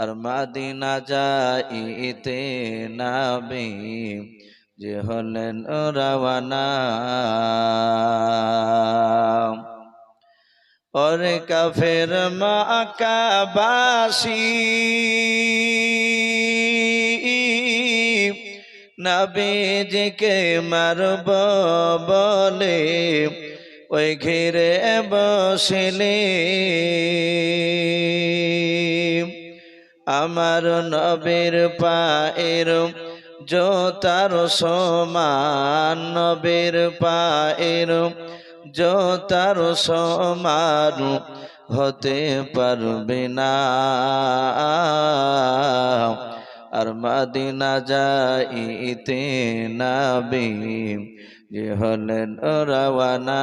আর মাদিনা যাইতে নাবি, যে হলেন রাওয়ানা। ওরে কাফের মাকাবাসী নবীজিকে মারব বলে ওই ঘিরে বসলে। আমার নবীর পায়ের জোতার সমান, নবীর পায়ের জোতার সমান হতে পারবে না। আর মাদিনা যাইতে নাবি, যে হলেন রাওয়ানা।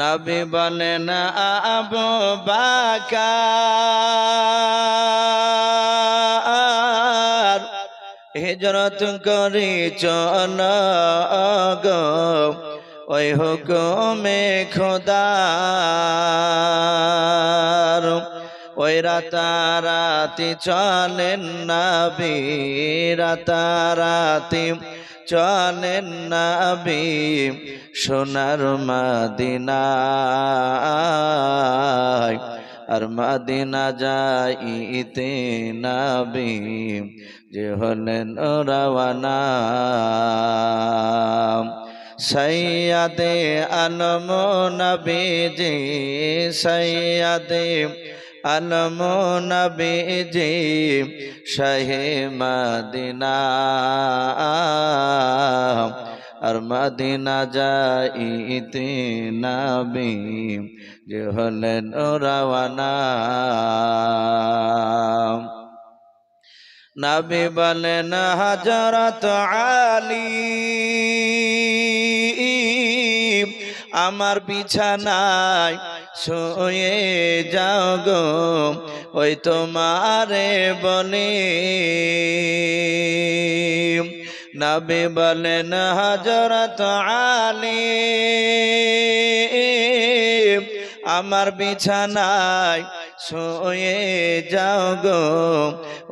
নবী বলেন, আবু বাকার, হিজরত করি চল ওই হুকুমে খোদার, ওই রাতারাতি চলেন নবী রাতারাতি। চলেন নবী সোনার মাদিনায়, আর মাদিনা যাইতে নাবি যে হলেন রাওয়ানা। সৈয়াদে আলম নবীজি সৈয়াদে আলম নবীজি শাহে মদিনা। আর মদিনা যাইতে নাবি যে হলেন রাওয়ানা। নবী বলেন হজরত আলী, আমার বিছানায় শুয়ে যাও গো, ওই তোমারে বলে নবী বলেন হজরত আলী, আমার বিছানায় শুয়ে যাও গো,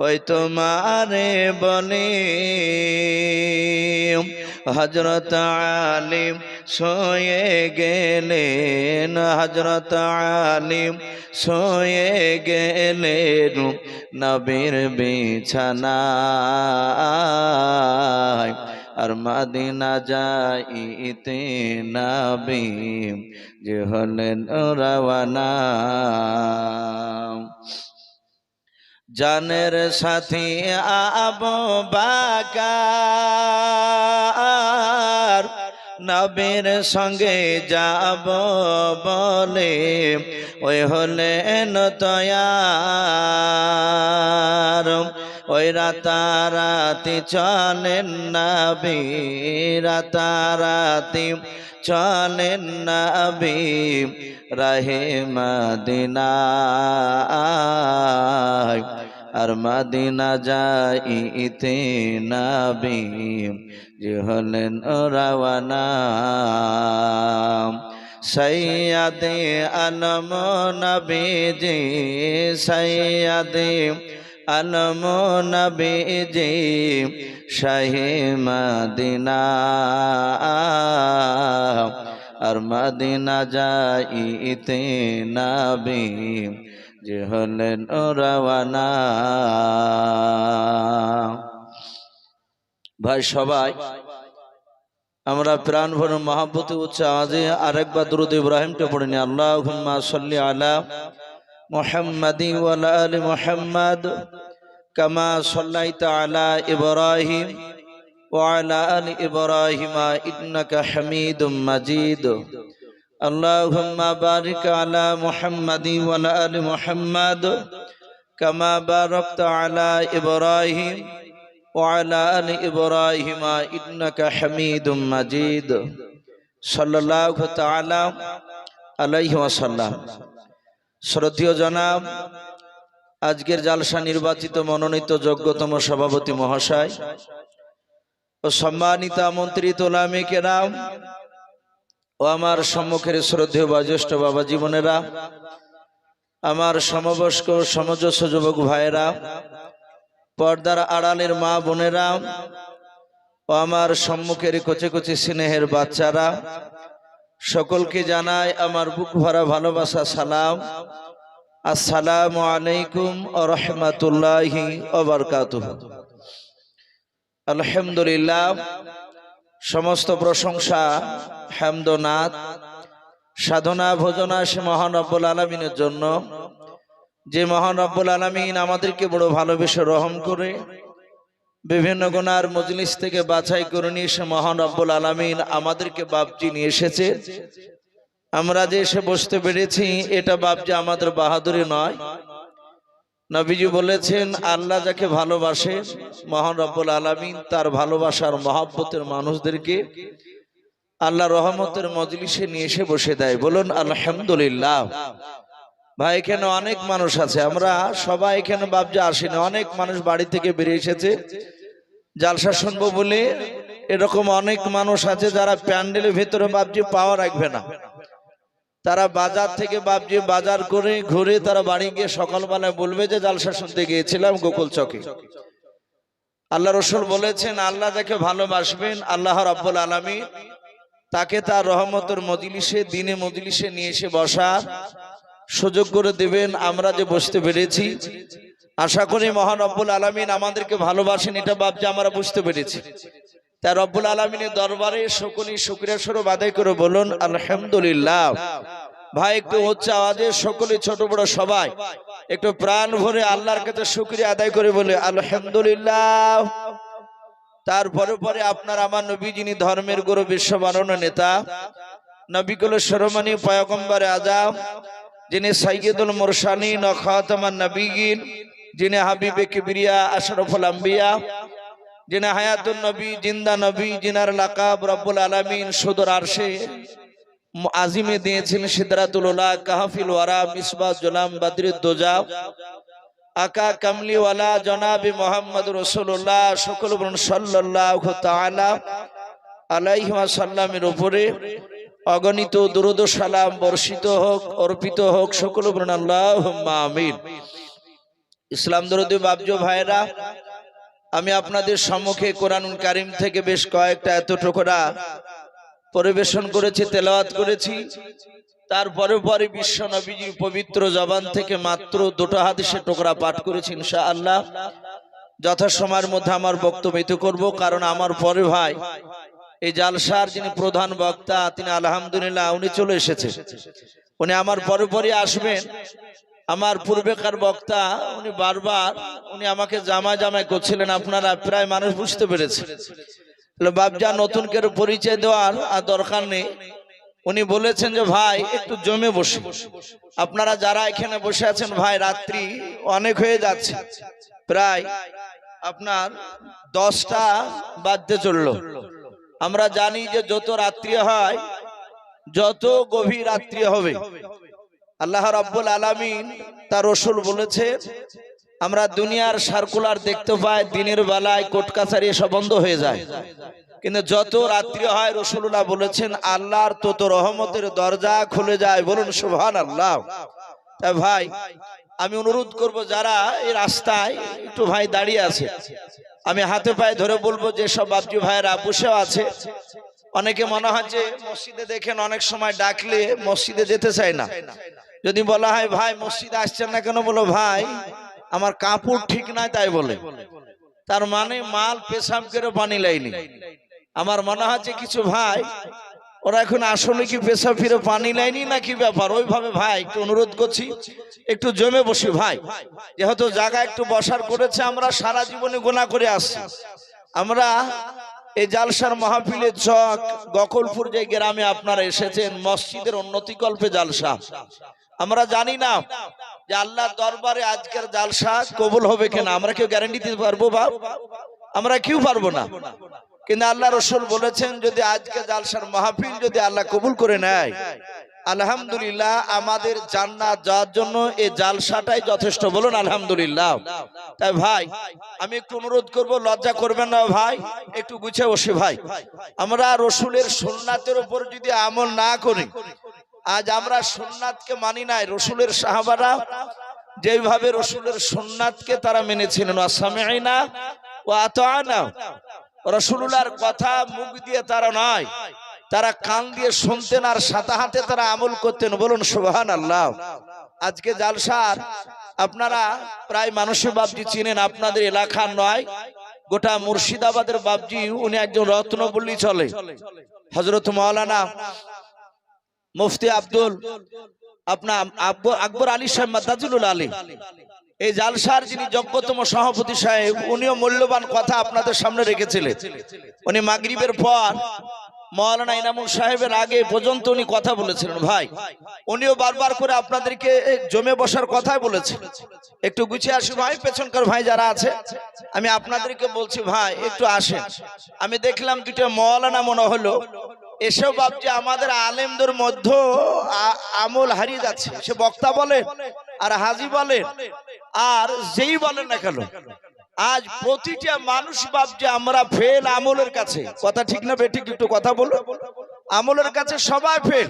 ওই তোমারে বলে হজরত আলিম শুয়ে গেলেন হজরত আলিম শুয়ে গেলেন নবীর বিছানায়। আর মাদিনা যাইতে নাবি যে হলেন রাওয়ানা। জানের সাথী আবু বাকার নবীর সঙ্গে যাব বলে, ওই হলেন তয়ার ওই রাতারাতি চলেন নবী, রাতারাতি চলেন নবী, রাহে মদিনা আর মদিনা যাইতে নবী যে হলেন রাওয়ানা। সৈয়াদে আলম নবীজি, সৈয়াদে আলম নবীজি, শাহে মদিনা। আর মদিনা যাইতে নাবি যে হলেন রওয়ানা। ভাই, সবাই, আমরা প্রাণ ভরে মহাব্বতে, উচ্চ আজে আরেকবার দুরুদ ইব্রাহিমটা পড়ে নি আল্লাহ সাল্লি আলা মোহাম্মদি ওয়ালা আলি মোহাম্মদ কামা সাল্লাইতা আলা ইব্রাহিম ওয়ালা আলি ইব্রাহিমা ইন্নাকা হামিদুম মাজিদ। اللهم بارك على محمد وعلى آل محمد كما باركت على إبراهيم وعلى آل إبراهيم إنك حميد مجيد صلى الله تعالى عليه وسلم শ্রদ্ধীয় জনাব আজকের জালসা নির্বাচিত মনোনীত যোগ্যতম সভাপতি মহাশয় ও সম্মানিত আমন্ত্রিত ওলামে কেরাম ও আমার সম্মুখের শ্রদ্ধেয় বয়োজ্যেষ্ঠ বাবা জীবনেরা, আমার সমবয়স্ক সমজস্ব যুবক ভাইয়েরা, পর্দার আড়ালের মা বোনেরা, ও আমার সম্মুখের কচে কচে স্নেহের বাচ্চারা, সকলকে জানাই আমার বুক ভরা ভালোবাসা, সালাম। আসসালামু আলাইকুম রহমতুল্লাহি আলহামদুলিল্লাহ সমস্ত প্রশংসা হেমদনাথ সাধনা, ভোজনা সে মহান রব্বুল আলমিনের জন্য। যে মহান রব্বুল আলমিন আমাদেরকে বড় ভালোবেসে রহম করে, বিভিন্ন গুনার মজলিস থেকে বাছাই করে নিয়ে সে মহান রব্বুল আলমিন আমাদেরকে বাপজি নিয়ে এসেছে। আমরা যে এসে বসতে পেরেছি, এটা বাপজি আমাদের বাহাদুরি নয়। নবীজি বলেছেন, আল্লাহ যাকে ভালোবাসে, মহান রব্বুল আলমিন তার ভালোবাসার মহাব্বতের মানুষদেরকে আল্লাহ রহমতের মজলিসে নিয়ে এসে বসে দেয়। বলুন, আলহামদুলিল্লাহ। ভাই, এখানে অনেক মানুষ আছে। আমরা সবাই এখানে বাবজা আসিনি। অনেক মানুষ বাড়ি থেকে বেরিয়ে এসেছে। জালসা শুনব বলে এরকম অনেক মানুষ আছে যারা প্যান্ডেলের ভেতরে বাবজি পাওয়া রাখবে না। তারা বাজার থেকে বাবজি বাজার করে ঘুরে তারা বাড়ি গিয়ে সকালবেলায় বলবে যে জালসা শুনতে গিয়েছিলাম গোকুল চকে। আল্লাহ রসুল বলেছেন, আল্লাহ যাকে ভালোবাসবেন, আল্লাহ রব্বুল আলমী তাকে তার রহমতের মজলিসে, দিনে মজলিসে নিয়ে এসে বসার সুযোগ করে দেবেন। আমরা যে বসতে পেরেছি, আশা করি মহান রব্বুল আলমিন আমাদেরকে ভালোবাসেন, এটা ভাবছে আমরা বুঝতে পেরেছি। তা রব্বুল আলমিনের দরবারে সকলেই শুক্রিয়া স্বরূপ আদায় করে বলুন, আলহামদুলিল্লাহ। ভাই, একটু হচ্ছে আওয়াজে সকলে ছোট, বড় সবাই, একটু প্রাণ ভরে আল্লাহর কাছে শুক্রিয়া আদায় করে বলে, আলহামদুলিল্লাহ। তারপরে পরে আপনার আমার নবী, যিনি ধর্মের গুরু বিশ্ব মাননীয় নেতা নবীকুল সরমানি পয়গম্বর আজাম, যিনি সাইয়দুল মুরসালিন ও খাতামান নবীগিন যিনি হাবিবে কিবরিয়া, আশরাফুল আম্বিয়া যিনি হায়াতুন নবী, জিন্দা নবী, জিনার লাকাব রব্বুল আলামিন সুদর আরশে আজিমে দিয়েছেন সিদরাতুল উলা, কাহফিল ওয়ারা, মিসবাহ জুলাম, বাদরুদ দোজা। আকা কামলিওয়ালা জনাবি মোহাম্মদ রসুল্লাহ সকল বলুন সাল্লাহ তাআলা আলাইহি সাল্লামের উপরে। অগণিত দুরুদ সালাম বর্ষিত হোক, অর্পিত হোক সকল বলুন আল্লাহ আমিন। ইসলাম দরদি বাবজো ভাইরা আমি আপনাদের সম্মুখে কোরআনুল কারিম থেকে বেশ কয়েকটা এত টুকরা পরিবেশন করেছি, তেলাওয়াত করেছি। তারপরে পরে বিশ্ব নবীজির পবিত্র জবান থেকে মাত্র দুটো হাদিসে টোকরা পাঠ করেছি ইনশা আল্লাহ যথাসময়ের মধ্যে আমার বক্তব্য করব, কারণ আমার পরে ভাই, এই জালসার যিনি প্রধান বক্তা, তিনি আলহামদুলিল্লাহ, উনি চলে এসেছে। উনি আমার পরে পরে আসবেন। আমার পূর্বেকার বক্তা, উনি বারবার, উনি আমাকে জামা জামাই করছিলেন, আপনারা প্রায় মানুষ বুঝতে পেরেছে বাবজা নতুন করে পরিচয় দেওয়ার আর দরকার নেই। উনি বলেছেন যে, ভাই, একটু জমে বসে। আপনারা যারা এখানে বসে আছেন, ভাই, রাত্রি অনেক হয়ে যাচ্ছে। প্রায় আপনার দশটা বাজতে চলল। আমরা জানি যে, যত রাত্রি হয়, যত গভীর রাত্রি হবে আল্লাহ রাব্বুল আলামিন তার রসুল বলেছে, আমরা দুনিয়ার সার্কুলার দেখতে পাই, দিনের বেলায় কোর্ট কাছারি এসব বন্ধ হয়ে যায়। কিন্তু যত রাত্রি হয় রসুল্লাহ বলেছেন, আল্লাহর তত রহমতের দরজা খুলে যায়। বলুন সুহান আল্লাহ তাই ভাই, আমি অনুরোধ করব, যারা এই রাস্তায় একটু ভাই দাঁড়িয়ে আছে, আমি হাতে পায়ে ধরে বলব, যে সব বাপজি ভাইয়েরা বসেও আছে। অনেকে মনে হয় যে মসজিদে দেখেন, অনেক সময় ডাকলে মসজিদে যেতে চায় না। যদি বলা হয়, ভাই, মসজিদে আসছেন না কেন? বলো, ভাই, আমার কাপড় ঠিক নাই, তাই বলে। তার মানে মাল পেশাব করে পানি লাইনি। আমার মনে হচ্ছে কিছু ভাই, ওরা এখন আসলে কি পেশা ফিরে পানি লাইনি না কি ব্যাপার? ওইভাবে, ভাই, একটু অনুরোধ করছি, একটু জমে বসি, ভাই। যেহেতু জায়গা একটু বসার করেছে, আমরা সারা জীবনে গোনা করে আসছি। আমরা এই জালসার মাহফিলের চক, গকলপুর যে গ্রামে আপনারা এসেছেন, মসজিদের উন্নতি কল্পে জালসা। আমরা জানি না যে আল্লাহ দরবারে আজকের জালসা কবুল হবে কিনা। আমরা কেউ গ্যারান্টি দিতে পারব বা আমরা কেউ পারব না। কিন্তু আল্লাহ রসুল বলেছেন, যদি আজকে জালসার মাহফিল যদি আল্লাহ কবুল করে নেয়, আলহামদুলিল্লাহ আমাদের জান্নাত যাওয়ার জন্য এই জালসাটাই যথেষ্ট। বলুন, আলহামদুলিল্লাহ। তাই ভাই, আমি একটু অনুরোধ করব, লজ্জা করবেন না ভাই, একটু গুছে বসে ভাই। আমরা রসুলের সোননাথের উপর যদি আমল না করি আজ আমরা সোননাথকে মানি নাই, রসুলের সাহাবারা। যেভাবে রসুলের সোননাথকে তারা মেনেছিলেন আসামেনা ও আতানা। রসুলুল্লাহর কথা মুখ দিয়ে তারা নয় তারা কান দিয়ে শুনতেন আর সাথে হাতে তারা আমল করতেন। বলুন সুবহান আল্লাহ আজকে জালসার আপনারা প্রায় মানুষের বাবজি চিনেন, আপনাদের এলাকার নয়। গোটা মুর্শিদাবাদের বাবজি উনি একজন রত্ন বললি চলে। হজরত মাওলানা মুফতি আব্দুল, আপনার আকবর আলী সাহেব মাদাজুল আলী। এই জালসার যিনি যোগ্যতম সভাপতি সাহেব, উনিও মূল্যবান কথা আপনাদের সামনে রেখেছিলেন। উনি মাগরিবের পর মৌলানা ইনামুল সাহেবের আগে পর্যন্ত উনি কথা বলেছিলেন। ভাই, উনিও বারবার করে আপনাদেরকে জমে বসার কথাই বলেছেন। একটু গুছিয়ে আসি ভাই, পেছনকার ভাই যারা আছে, আমি আপনাদেরকে বলছি, ভাই, একটু আসেন। আমি দেখলাম দুটো মৌলানা মনে হলো। এসব ভাবছি আমাদের আলেমদের মধ্যে আমল হারিয়ে যাচ্ছে। সে বক্তা বলে আর হাজি বলে, আর যেই বলেন না কেন, আজ প্রতিটা মানুষ ভাবছে আমরা ফেল আমলের কাছে। কথা ঠিক না বেঠিক একটু কথা বলো। আমলের কাছে সবাই ফেল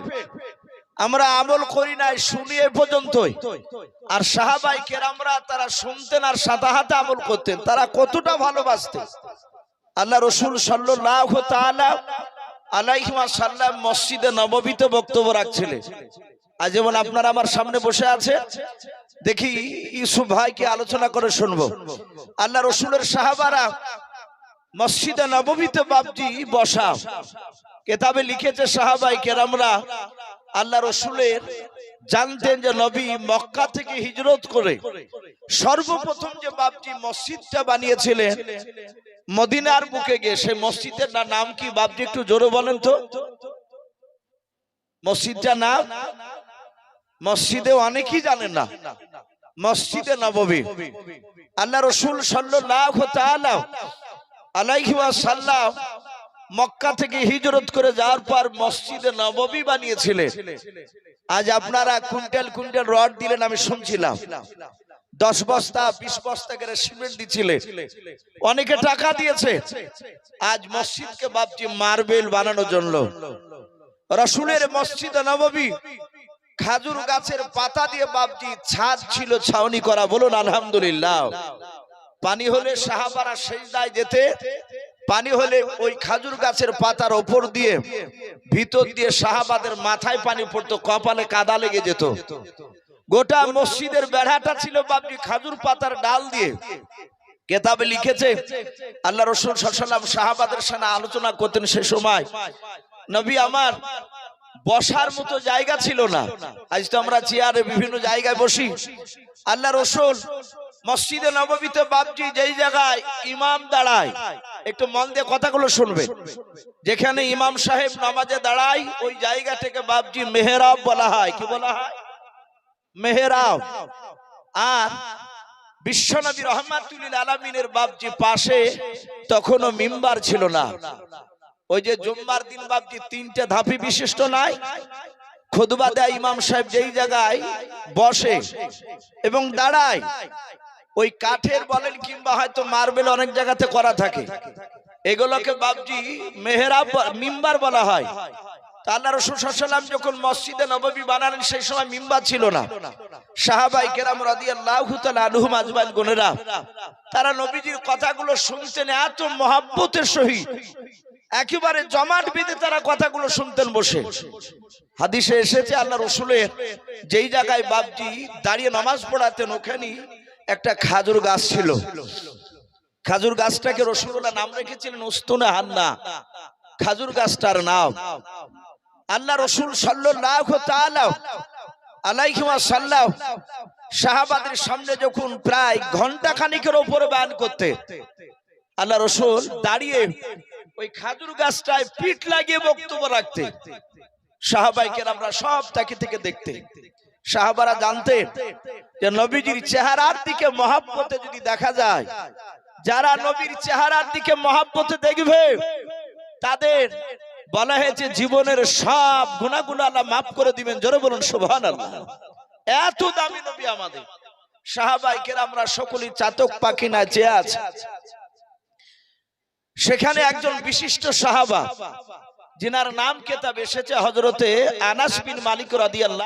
আমরা আমল করি নাই শুনি এ পর্যন্তই। আর সাহাবাই কেরামরা তারা শুনতেন আর সাদা হাতে আমল করতেন। তারা কতটা ভালোবাসতেন। আল্লাহ রসুল সাল্লাহ তাআলা আলাইহি সাল্লাম মসজিদে নববীতে বক্তব্য রাখছিলেন। আজ যেমন আপনারা আমার সামনে বসে আছে দেখি ইউসুফ ভাইকে আলোচনা করে শুনব। আল্লাহ রসুলের সাহাবারা মসজিদে নববীতে বাবজি বসা। কেতাবে লিখেছে সাহাবাই কেরামরা, আল্লাহ রসুলের জানতেন যে নবী মক্কা থেকে হিজরত করে সর্বপ্রথম যে বাবজি মসজিদটা বানিয়েছিলেন, মদিনার বুকে গিয়ে, সেই মসজিদের না- নাম কি বাবজি একটু জোরে বলেন তো? মসজিদটা নাম? মসজিদে অনেকেই জানেন না। মসজিদে নববী। আল্লাহ রসুল তাআলা আলাইহি ওয়াসাল্লাম মক্কা থেকে হিজরত করে যাওয়ার পর মসজিদে নববী বানিয়েছিলেন আজ আপনারা কুইন্টাল কুইন্টাল রড দিলেন, আমি শুনছিলাম। দশ বস্তা, বিশ বস্তা করে সিমেন্ট দিচ্ছিলেন অনেকে টাকা দিয়েছে। আজ মসজিদকে ভাবছি মার্বেল বানানোর জন্য। রসুলের মসজিদ নববী খাজুর গাছের পাতা দিয়ে বাবজি ছাদ ছিল, ছাউনি করা। বলুন, আলহামদুলিল্লাহ। পানি হলে সাহাবারা সেজদায় যেতে। পানি হলে ওই খাজুর গাছের পাতার ওপর দিয়ে, ভিতর দিয়ে সাহাবাদের মাথায় পানি পড়তো, কপালে কাদা লেগে যেত। গোটা মসজিদের বেড়াটা ছিল বাবজি খাজুর পাতার ডাল দিয়ে। কেতাবে লিখেছে, আল্লাহ রসুল সাল্লাম সাহাবাদের সাথে আলোচনা করতেন সে সময়, নবী আমার, বসার মতো জায়গা ছিল না। আজ তো আমরা চেয়ারে বিভিন্ন জায়গায় বসি। আল্লাহ রসুল মসজিদে নববীতে বাবজি যেই জায়গায় ইমাম দাঁড়ায়, একটু মন দিয়ে কথাগুলো শুনবে। যেখানে ইমাম সাহেব নামাজে দাঁড়ায়, ওই জায়গা থেকে বাবজি মেহরাব বলা হয়। কি বলা হয়? মেহরাব। আর বিশ্বনবী রহমাতুল্লিল আলমিনের বাবজি পাশে তখনও মিম্বার ছিল না। ওই যে জুম্মার দিন বাবজি তিনটে ধাপি বিশিষ্ট নাই। খুদবা দেয় ইমাম সাহেব যেই জায়গায় বসে এবং দাঁড়ায়। ওই কাঠের বলেন কিংবা হয়তো মার্বেল অনেক জায়গাতে করা থাকে। এগুলোকে বাবজি মেহরাব মিম্বার বলা হয়। আল্লাহ রসুল যখন মসজিদে নববী বানালেন, সেই সময় মিম্বার ছিল না। সাহাবাই কেরাম রাদিয়াল্লাহু তাআলা আনহুম আজমাইন গুনেরা তারা নবীজির কথাগুলো শুনতেন, এত মহাব্বতের সহিত। একেবারে জমাট বেঁধে তারা কথাগুলো শুনতেন বসে। হাদিসে এসেছে আল্লাহ রসুলের, যেই জায়গায় বাপজি দাঁড়িয়ে নামাজ পড়াতেন ওখানে একটা খাজুর গাছ ছিল। খাজুর গাছটাকে রসুল্লাহ নাম রেখেছিলেন উস্তুনা হান্না খাজুর গাছটার নাম। আল্লাহ রসুল সাহাবাদের সামনে যখন প্রায় ঘণ্টা খানিকের উপরে বয়ান করতে, আল্লাহ রসুল দাঁড়িয়ে ওই খাজুর গাছটায় পিঠ লাগিয়ে বক্তব্য রাখতে সাহাবাইকে আমরা সব তাকে থেকে দেখতে, সাহাবারা জানতে যে নবীজির চেহারার দিকে মহাব্বতে যদি দেখা যায়, যারা নবীর চেহারার দিকে মহাব্বতে দেখবে, তাদের বলা হয়েছে জীবনের সব গুণাগুলো আল্লাহ মাফ করে দিবেন। জোরে বলুন সুবহান এত দামি নবী আমাদের। সাহাবাইকের আমরা সকলেই চাতক পাখি না, যে আছে। সেখানে একজন বিশিষ্ট সাহাবা, যিনার নাম কেতাব এসেছে হজরতে আনাস বিন মালিক রাদিয়াল্লাহু